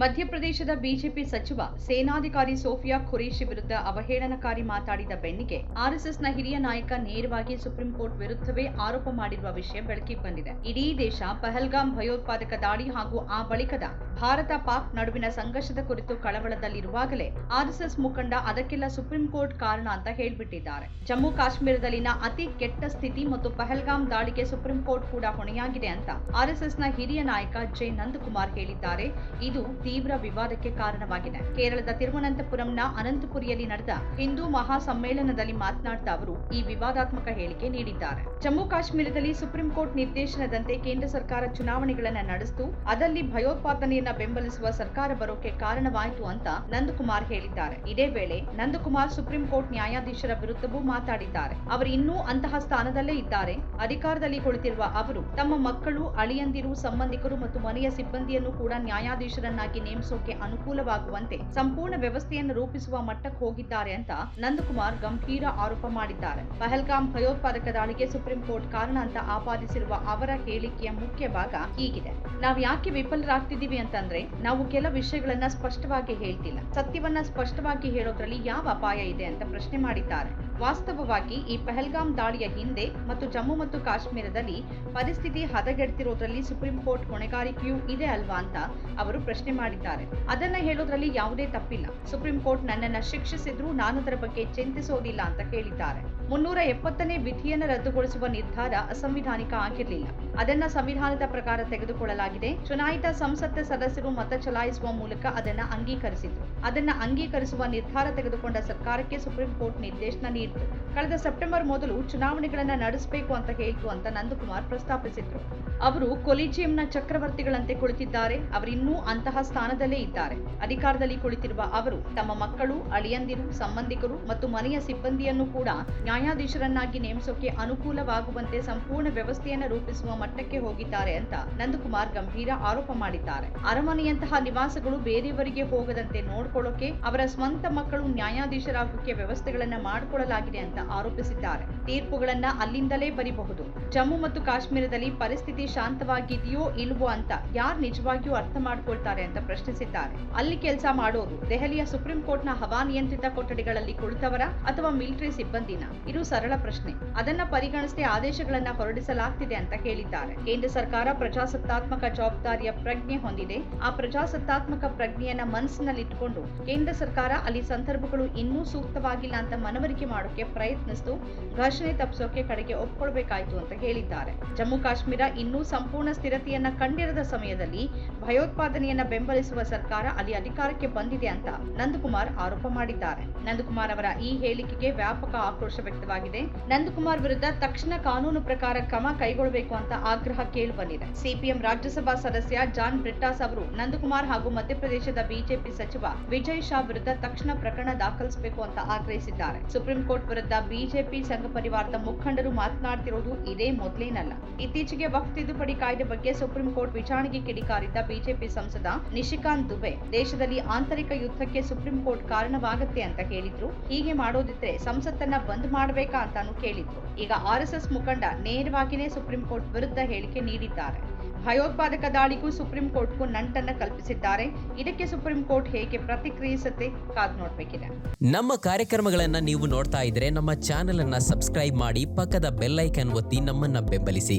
ಮಧ್ಯಪ್ರದೇಶದ ಬಿಜೆಪಿ ಸಚಿವ ಸೇನಾಧಿಕಾರಿ ಸೋಫಿಯಾ ಖುರೇಶಿ ವಿರುದ್ಧ ಅವಹೇಳನಕಾರಿ ಮಾತಾಡಿದ ಬೆನ್ನಿಗೆ ಆರ್ಎಸ್ಎಸ್ನ ಹಿರಿಯ ನಾಯಕ ನೇರವಾಗಿ ಸುಪ್ರೀಂ ಕೋರ್ಟ್ ವಿರುದ್ಧವೇ ಆರೋಪ ಮಾಡಿರುವ ವಿಷಯ ಬೆಳಕಿಗೆ ಬಂದಿದೆ. ಇಡೀ ದೇಶ ಪಹಲ್ಗಾಮ್ ಭಯೋತ್ಪಾದಕ ದಾಳಿ ಹಾಗೂ ಆ ಬಳಿಕದ ಭಾರತ ಪಾಕ್ ನಡುವಿನ ಸಂಘರ್ಷದ ಕುರಿತು ಕಳವಳದಲ್ಲಿರುವಾಗಲೇ ಆರ್ಎಸ್ಎಸ್ ಮುಖಂಡ ಅದಕ್ಕೆಲ್ಲ ಸುಪ್ರೀಂ ಕೋರ್ಟ್ ಕಾರಣ ಅಂತ ಹೇಳ್ಬಿಟ್ಟಿದ್ದಾರೆ. ಜಮ್ಮು ಕಾಶ್ಮೀರದಲ್ಲಿನ ಅತಿ ಕೆಟ್ಟ ಸ್ಥಿತಿ ಮತ್ತು ಪಹಲ್ಗಾಮ್ ದಾಳಿಗೆ ಸುಪ್ರೀಂ ಕೋರ್ಟ್ ಕೂಡ ಹೊಣೆಯಾಗಿದೆ ಅಂತ ಆರ್ಎಸ್ಎಸ್ನ ಹಿರಿಯ ನಾಯಕ ಜೆ. ನಂದಕುಮಾರ್ ಹೇಳಿದ್ದಾರೆ. ಇದು ತೀವ್ರ ವಿವಾದಕ್ಕೆ ಕಾರಣವಾಗಿದೆ. ಕೇರಳದ ತಿರುವನಂತಪುರಂನ ಅನಂತಪುರಿಯಲ್ಲಿ ನಡೆದ ಹಿಂದೂ ಮಹಾ ಸಮ್ಮೇಳನದಲ್ಲಿ ಮಾತನಾಡಿದ ಅವರು ಈ ವಿವಾದಾತ್ಮಕ ಹೇಳಿಕೆ ನೀಡಿದ್ದಾರೆ. ಜಮ್ಮು ಕಾಶ್ಮೀರದಲ್ಲಿ ಸುಪ್ರೀಂ ಕೋರ್ಟ್ ನಿರ್ದೇಶನದಂತೆ ಕೇಂದ್ರ ಸರ್ಕಾರ ಚುನಾವಣೆಗಳನ್ನು ನಡೆಸಿತು. ಅದಲ್ಲಿ ಭಯೋತ್ಪಾದನೆಯನ್ನ ಬೆಂಬಲಿಸುವ ಸರ್ಕಾರ ಬರೋಕೆ ಕಾರಣವಾಯಿತು ಅಂತ ನಂದಕುಮಾರ್ ಹೇಳಿದ್ದಾರೆ. ಇದೇ ವೇಳೆ ನಂದಕುಮಾರ್ ಸುಪ್ರೀಂ ಕೋರ್ಟ್ ನ್ಯಾಯಾಧೀಶರ ವಿರುದ್ಧವೂ ಮಾತಾಡಿದ್ದಾರೆ. ಅವರು ಇನ್ನೂ ಅಂತಹ ಸ್ಥಾನದಲ್ಲೇ ಇದ್ದಾರೆ. ಅಧಿಕಾರದಲ್ಲಿ ಕುಳಿತಿರುವ ಅವರು ತಮ್ಮ ಮಕ್ಕಳು, ಅಳಿಯಂದಿರು, ಸಂಬಂಧಿಕರು ಮತ್ತು ಮನೆಯ ಸಿಬ್ಬಂದಿಯನ್ನು ಕೂಡ ನ್ಯಾಯಾಧೀಶರನ್ನಾಗಿ ನೇಮಿಸೋಕೆ ಅನುಕೂಲವಾಗುವಂತೆ ಸಂಪೂರ್ಣ ವ್ಯವಸ್ಥೆಯನ್ನು ರೂಪಿಸುವ ಮಟ್ಟಕ್ಕೆ ಹೋಗಿದ್ದಾರೆ ಅಂತ ನಂದಕುಮಾರ್ ಗಂಭೀರ ಆರೋಪ ಮಾಡಿದ್ದಾರೆ. ಪಹಲ್ಗಾಮ್ ಭಯೋತ್ಪಾದಕ ದಾಳಿಗೆ ಸುಪ್ರೀಂ ಕೋರ್ಟ್ ಕಾರಣ ಅಂತ ಆಪಾದಿಸಿರುವ ಅವರ ಹೇಳಿಕೆಯ ಮುಖ್ಯ ಭಾಗ ಹೀಗಿದೆ. ನಾವು ಯಾಕೆ ವಿಫಲರಾಗ್ತಿದೀವಿ ಅಂತಂದ್ರೆ ನಾವು ಕೆಲ ವಿಷಯಗಳನ್ನ ಸ್ಪಷ್ಟವಾಗಿ ಹೇಳ್ತಿಲ್ಲ. ಸತ್ಯವನ್ನ ಸ್ಪಷ್ಟವಾಗಿ ಹೇಳೋದ್ರಲ್ಲಿ ಯಾವ ಅಪಾಯ ಇದೆ ಅಂತ ಪ್ರಶ್ನೆ ಮಾಡಿದ್ದಾರೆ. ವಾಸ್ತವವಾಗಿ ಈ ಪಹಲ್ಗಾಮ್ ದಾಳಿಯ ಹಿಂದೆ ಮತ್ತು ಜಮ್ಮು ಮತ್ತು ಕಾಶ್ಮೀರದಲ್ಲಿ ಪರಿಸ್ಥಿತಿ ಹದಗೆಡ್ತಿರೋದ್ರಲ್ಲಿ ಸುಪ್ರೀಂ ಕೋರ್ಟ್ ಹೊಣೆಗಾರಿಕೆಯೂ ಇದೆ ಅಲ್ವಾ ಅಂತ ಅವರು ಪ್ರಶ್ನೆ ಮಾಡಿದ್ದಾರೆ. ಅದನ್ನ ಹೇಳೋದ್ರಲ್ಲಿ ಯಾವುದೇ ತಪ್ಪಿಲ್ಲ. ಸುಪ್ರೀಂ ಕೋರ್ಟ್ ನನ್ನನ್ನ ಶಿಕ್ಷಿಸಿದ್ರು ನಾನು ಅದರ ಬಗ್ಗೆ ಚಿಂತಿಸೋದಿಲ್ಲ ಅಂತ ಹೇಳಿದ್ದಾರೆ. ಮುನ್ನೂರ ಎಪ್ಪತ್ತನೇ ವಿಧಿಯನ್ನು ರದ್ದುಗೊಳಿಸುವ ನಿರ್ಧಾರ ಅಸಂವಿಧಾನಿಕ ಆಗಿರಲಿಲ್ಲ. ಅದನ್ನ ಸಂವಿಧಾನದ ಪ್ರಕಾರ ತೆಗೆದುಕೊಳ್ಳಲಾಗಿದೆ. ಚುನಾಯಿತ ಸಂಸತ್ ಸದಸ್ಯರು ಮತ ಚಲಾಯಿಸುವ ಮೂಲಕ ಅದನ್ನ ಅಂಗೀಕರಿಸಿದ್ರು. ಅದನ್ನ ಅಂಗೀಕರಿಸುವ ನಿರ್ಧಾರ ತೆಗೆದುಕೊಂಡ ಸರ್ಕಾರಕ್ಕೆ ಸುಪ್ರೀಂ ಕೋರ್ಟ್ ನಿರ್ದೇಶನ ನೀಡಿತು ಕಳೆದ ಸೆಪ್ಟೆಂಬರ್ ಮೊದಲು ಚುನಾವಣೆಗಳನ್ನ ನಡೆಸಬೇಕು ಅಂತ ಹೇಳಿತು ಅಂತ ನಂದಕುಮಾರ್ ಪ್ರಸ್ತಾಪಿಸಿದ್ರು. ಅವರು ಕೊಲಿಜಿಯಂನ ಚಕ್ರವರ್ತಿಗಳಂತೆ ಕುಳಿತಿದ್ದಾರೆ. ಅವರಿನ್ನೂ ಅಂತಹ ಸ್ಥಾನದಲ್ಲೇ ಇದ್ದಾರೆ. ಅಧಿಕಾರದಲ್ಲಿ ಕುಳಿತಿರುವ ಅವರು ತಮ್ಮ ಮಕ್ಕಳು, ಅಳಿಯಂದಿರು, ಸಂಬಂಧಿಕರು ಮತ್ತು ಮನೆಯ ಸಿಬ್ಬಂದಿಯನ್ನು ಕೂಡ ನ್ಯಾಯಾಧೀಶರನ್ನಾಗಿ ನೇಮಿಸೋಕೆ ಅನುಕೂಲವಾಗುವಂತೆ ಸಂಪೂರ್ಣ ವ್ಯವಸ್ಥೆಯನ್ನು ರೂಪಿಸುವ ಮಟ್ಟಕ್ಕೆ ಹೋಗಿದ್ದಾರೆ ಅಂತ ನಂದಕುಮಾರ್ ಗಂಭೀರ ಆರೋಪ ಮಾಡಿದ್ದಾರೆ. ಅರಮನೆಯಂತಹ ನಿವಾಸಗಳು ಬೇರೆಯವರಿಗೆ ಹೋಗದಂತೆ ನೋಡ್ಕೊಳ್ಳೋಕೆ ಅವರ ಸ್ವಂತ ಮಕ್ಕಳು ನ್ಯಾಯಾಧೀಶರಾಗೋಕೆ ವ್ಯವಸ್ಥೆಗಳನ್ನ ಮಾಡಿಕೊಳ್ಳಲಾಗಿದೆ ಅಂತ ಆರೋಪಿಸಿದ್ದಾರೆ. ತೀರ್ಪುಗಳನ್ನ ಅಲ್ಲಿಂದಲೇ ಬರೀಬಹುದು. ಜಮ್ಮು ಮತ್ತು ಕಾಶ್ಮೀರದಲ್ಲಿ ಪರಿಸ್ಥಿತಿ ಶಾಂತವಾಗಿದೆಯೋ ಇಲ್ವೋ ಅಂತ ಯಾರು ನಿಜವಾಗಿಯೂ ಅರ್ಥ ಮಾಡ್ಕೊಳ್ತಾರೆ ಅಂತ ಪ್ರಶ್ನಿಸಿದ್ದಾರೆ. ಅಲ್ಲಿ ಕೆಲಸ ಮಾಡೋರು ದೆಹಲಿಯ ಸುಪ್ರೀಂ ಕೋರ್ಟ್ನ ಹವಾನಿಯಂತ್ರಿತ ಕೊಠಡಿಗಳಲ್ಲಿ ಕುಳಿತವರ ಅಥವಾ ಮಿಲಿಟರಿ ಸಿಬ್ಬಂದಿನ? ಇದು ಸರಳ ಪ್ರಶ್ನೆ. ಅದನ್ನ ಪರಿಗಣಿಸದೆ ಆದೇಶಗಳನ್ನ ಹೊರಡಿಸಲಾಗ್ತಿದೆ ಅಂತ ಹೇಳಿದ್ದಾರೆ. ಕೇಂದ್ರ ಸರ್ಕಾರ ಪ್ರಜಾಸತ್ತಾತ್ಮಕ ಜವಾಬ್ದಾರಿಯ ಪ್ರಜ್ಞೆ ಹೊಂದಿದೆ. ಆ ಪ್ರಜಾಸತ್ತಾತ್ಮಕ ಪ್ರಜ್ಞೆಯನ್ನ ಮನಸ್ಸಿನಲ್ಲಿಟ್ಟುಕೊಂಡು ಕೇಂದ್ರ ಸರ್ಕಾರ ಅಲ್ಲಿ ಸಂದರ್ಭಗಳು ಇನ್ನೂ ಸೂಕ್ತವಾಗಿಲ್ಲ ಅಂತ ಮನವರಿಕೆ ಮಾಡೋಕೆ ಪ್ರಯತ್ನಿಸಿತು. ಘರ್ಷಣೆ ತಪ್ಪಿಸೋಕೆ ಕಡೆಗೆ ಒಪ್ಕೊಳ್ಬೇಕಾಯ್ತು ಅಂತ ಹೇಳಿದ್ದಾರೆ. ಜಮ್ಮು ಕಾಶ್ಮೀರ ಇನ್ನೂ ಸಂಪೂರ್ಣ ಸ್ಥಿರತೆಯನ್ನ ಕಂಡಿರದ ಸಮಯದಲ್ಲಿ ಭಯೋತ್ಪಾದನೆಯನ್ನ ಬೆಂಬಲಿಸುವ ಸರ್ಕಾರ ಅಲ್ಲಿ ಅಧಿಕಾರಕ್ಕೆ ಬಂದಿದೆ ಅಂತ ನಂದಕುಮಾರ್ ಆರೋಪ ಮಾಡಿದ್ದಾರೆ. ನಂದಕುಮಾರ್ ಅವರ ಈ ಹೇಳಿಕೆಗೆ ವ್ಯಾಪಕ ಆಕ್ರೋಶ ವ್ಯಕ್ತವಾಗಿದೆ. ನಂದಕುಮಾರ್ ವಿರುದ್ಧ ತಕ್ಷಣ ಕಾನೂನು ಪ್ರಕಾರ ಕ್ರಮ ಕೈಗೊಳ್ಳಬೇಕು ಅಂತ ಆಗ್ರಹ ಕೇಳಿಬಂದಿದೆ ಸಿಪಿಎಂ ರಾಜ್ಯಸಭಾ ಸದಸ್ಯ ಜಾನ್ ಬ್ರಿಟಾಸ್ ಅವರು ನಂದಕುಮಾರ್ ಹಾಗೂ ಮಧ್ಯಪ್ರದೇಶದ ಬಿಜೆಪಿ ಸಚಿವ ವಿಜಯ್ ಶಾ ವಿರುದ್ಧ ತಕ್ಷಣ ಪ್ರಕರಣ ದಾಖಲಿಸಬೇಕು ಅಂತ ಆಗ್ರಹಿಸಿದ್ದಾರೆ. ಸುಪ್ರೀಂ ಕೋರ್ಟ್ ವಿರುದ್ಧ ಬಿಜೆಪಿ ಸಂಘ ಪರಿವಾರದ ಮುಖಂಡರು ಮಾತನಾಡ್ತಿರೋದು ಇದೇ ಮೊದಲೇನಲ್ಲ. ಇತ್ತೀಚೆಗೆ ವಕ್ಫ್ ತಿದ್ದುಪಡಿ ಕಾಯ್ದೆ ಬಗ್ಗೆ ಸುಪ್ರೀಂ ಕೋರ್ಟ್ ವಿಚಾರಣೆಗೆ ಕಿಡಿಕಾರಿದ್ದ ಬಿಜೆಪಿ ಸಂಸದ ನಿಶಿಕಾಂತ್ ದುಬೆ, ದೇಶದಲ್ಲಿ ಆಂತರಿಕ ಯುದ್ಧಕ್ಕೆ ಸುಪ್ರೀಂ ಕೋರ್ಟ್ ಕಾರಣವಾಗುತ್ತೆ ಅಂತ ಹೇಳಿದ್ರು. ಹೀಗೆ ಮಾಡೋದಿದ್ರೆ ಸಂಸತ್ತನ್ನ ಬಂದ್ ಮಾಡಬೇಕಾ ಅಂತಾನು ಕೇಳಿದ್ರು. ಈಗ ಆರ್ಎಸ್ಎಸ್ ಮುಖಂಡ ನೇರವಾಗಿಯೇ ಸುಪ್ರೀಂ ಕೋರ್ಟ್ ವಿರುದ್ಧ ಹೇಳಿಕೆ ನೀಡಿದ್ದಾರೆ. ಭಯೋತ್ಪಾದಕ ದಾಳಿಗೂ ಸುಪ್ರೀಂ ಕೋರ್ಟ್ಗೂ ನಂಟನ್ನ ಕಲ್ಪಿಸಿದ್ದಾರೆ. ಇದಕ್ಕೆ ಸುಪ್ರೀಂ ಕೋರ್ಟ್ ಹೇಗೆ ಪ್ರತಿಕ್ರಿಯಿಸುತ್ತೆ ಕಾದ್ ನೋಡ್ಬೇಕಿದೆ. ನಮ್ಮ ಕಾರ್ಯಕ್ರಮಗಳನ್ನ ನೀವು ನೋಡ್ತಾ ಇದ್ರೆ ನಮ್ಮ ಚಾನೆಲ್ ಅನ್ನ ಸಬ್ಸ್ಕ್ರೈಬ್ ಮಾಡಿ ಪಕ್ಕದ ಬೆಲ್ ಐಕನ್ ಒತ್ತಿ ನಮ್ಮನ್ನ ಬೆಂಬಲಿಸಿ.